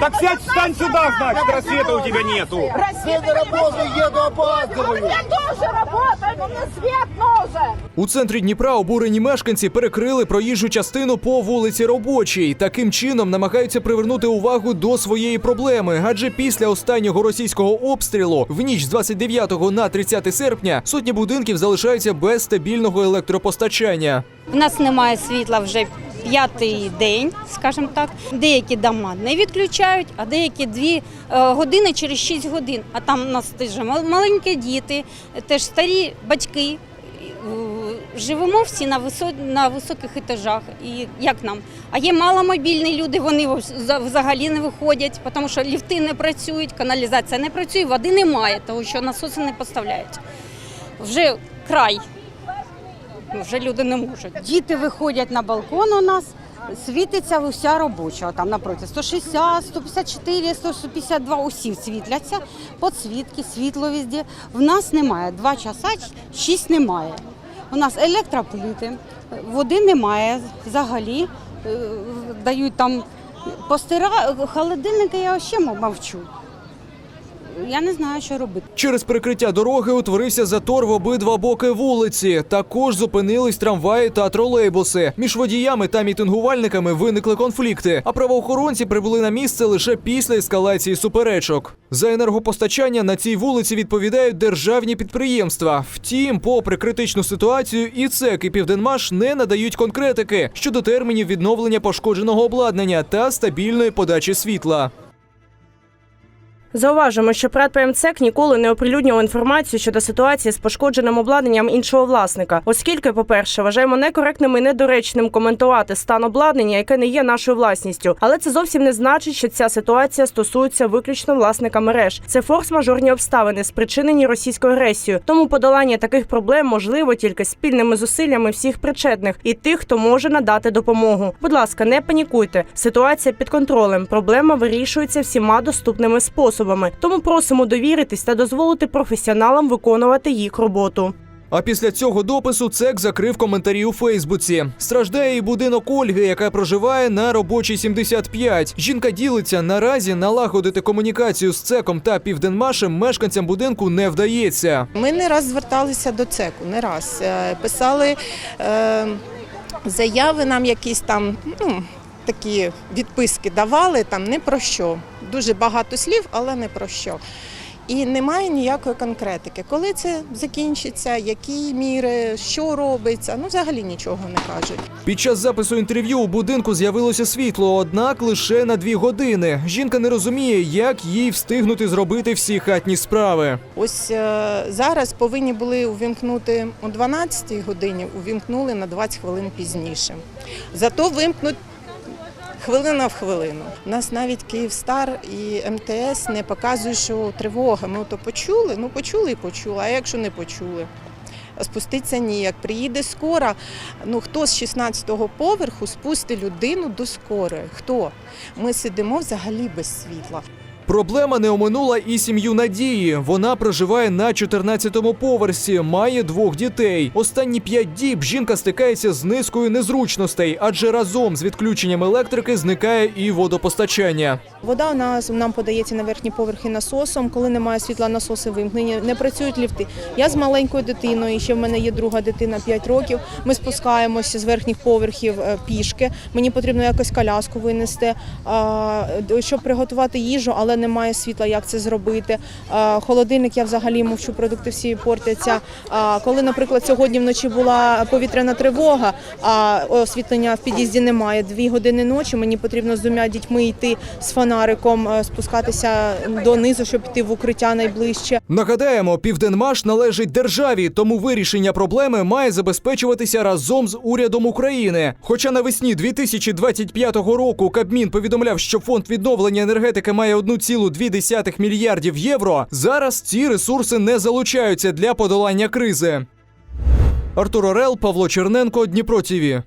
Так сядь, встань сюда, значит, рассвета у тебя нету. Все на работу еду, опаздываю. Мне тоже работать, мне свет нужен. У центрі Дніпра обурені мешканці перекрили проїжджу частину по вулиці Робочій. Таким чином намагаються привернути увагу до своєї проблеми. Адже після останнього російського обстрілу в ніч з 29 на 30 серпня сотні будинків залишаються без стабільного електропостачання. В нас немає світла вже п'ятий день, скажімо так. Деякі дома не відключають, а деякі дві е, години через шість годин. А там у нас теж мал- маленькі діти, теж старі батьки. Е, Живемо всі на, на високих етажах. І як нам? А є маломобільні люди, вони вз- взагалі не виходять, тому що ліфти не працюють, каналізація не працює, води немає, тому що насоси не поставляють. Вже край. Ну, Вже люди не можуть. Діти виходять на балкон у нас, світиться уся робоча. Там напроти 160, 154, 152, усі світляться. Подсвітки, світло везде. В нас немає. Два часа, шість немає. У нас електроплити, води немає взагалі. Е, Дають там постира, холодильники, я ще мовчу. Я не знаю, що робити. Через перекриття дороги утворився затор в обидва боки вулиці. Також зупинились трамваї та тролейбуси. Між водіями та мітингувальниками виникли конфлікти, а правоохоронці прибули на місце лише після ескалації суперечок. За енергопостачання на цій вулиці відповідають державні підприємства. Втім, попри критичну ситуацію, і ЦЕК, і Південмаш не надають конкретики щодо термінів відновлення пошкодженого обладнання та стабільної подачі світла. Зауважимо, що ПРАД ніколи не оприлюднював інформацію щодо ситуації з пошкодженим обладнанням іншого власника, оскільки, по-перше, вважаємо некоректним і недоречним коментувати стан обладнання, яке не є нашою власністю. Але це зовсім не значить, що ця ситуація стосується виключно власника мереж. Це форс-мажорні обставини, спричинені російською агресією. Тому подолання таких проблем можливо тільки спільними зусиллями всіх причетних і тих, хто може надати допомогу. Будь ласка, не панікуйте. Ситуація під контролем. Проблема вирішується всіма доступними способами. Тому просимо довіритись та дозволити професіоналам виконувати їх роботу. А після цього допису ЦЕК закрив коментарі у Фейсбуці. Страждає і будинок Ольги, яка проживає на робочій 75. Жінка ділиться наразі налагодити комунікацію з ЦЕКом та Південмашем мешканцям будинку не вдається. Ми не раз зверталися до ЦЕКу, не раз. Е, Писали е, заяви нам якісь там, ну, такі відписки давали, там не про що. Дуже багато слів, але не про що. І немає ніякої конкретики. Коли це закінчиться, які міри, що робиться, ну взагалі нічого не кажуть. Під час запису інтерв'ю у будинку з'явилося світло, однак лише на дві години. Жінка не розуміє, як їй встигнути зробити всі хатні справи. Ось е, зараз повинні були увімкнути о 12 годині, увімкнули на 20 хвилин пізніше. Зато вимкнуть хвилина в хвилину. У нас навіть Київстар і МТС не показують, що тривога. Ми то почули, ну почули і почули, а якщо не почули? Спуститься ніяк. Приїде скора. Ну хто з 16-го поверху спустить людину до скорої? Хто? Ми сидимо взагалі без світла. Проблема не оминула і сім'ю Надії. Вона проживає на 14-му поверсі, має двох дітей. Останні п'ять діб жінка стикається з низкою незручностей, адже разом з відключенням електрики зникає і водопостачання. Вода у нас нам подається на верхні поверхи насосом. Коли немає світла, насоси вимкнені, не працюють ліфти. Я з маленькою дитиною, ще в мене є друга дитина 5 років. Ми спускаємося з верхніх поверхів е, пішки. Мені потрібно якось коляску винести, щоб приготувати їжу, але немає світла, як це зробити. Холодильник я взагалі мовчу, продукти всі портяться. А, Коли, наприклад, сьогодні вночі була повітряна тривога, а освітлення в під'їзді немає. Дві години ночі мені потрібно з двома дітьми йти з фонариком, е, спускатися донизу, щоб піти в укриття найближче. Нагадаємо, Південмаш належить державі, тому вирішення проблеми має забезпечуватися разом з урядом України. Хоча навесні 2025 року Кабмін повідомляв, що фонд відновлення енергетики має 1,2 мільярдів євро. Зараз ці ресурси не залучаються для подолання кризи. Артур Орел, Павло Черненко, Дніпро ТІВІ.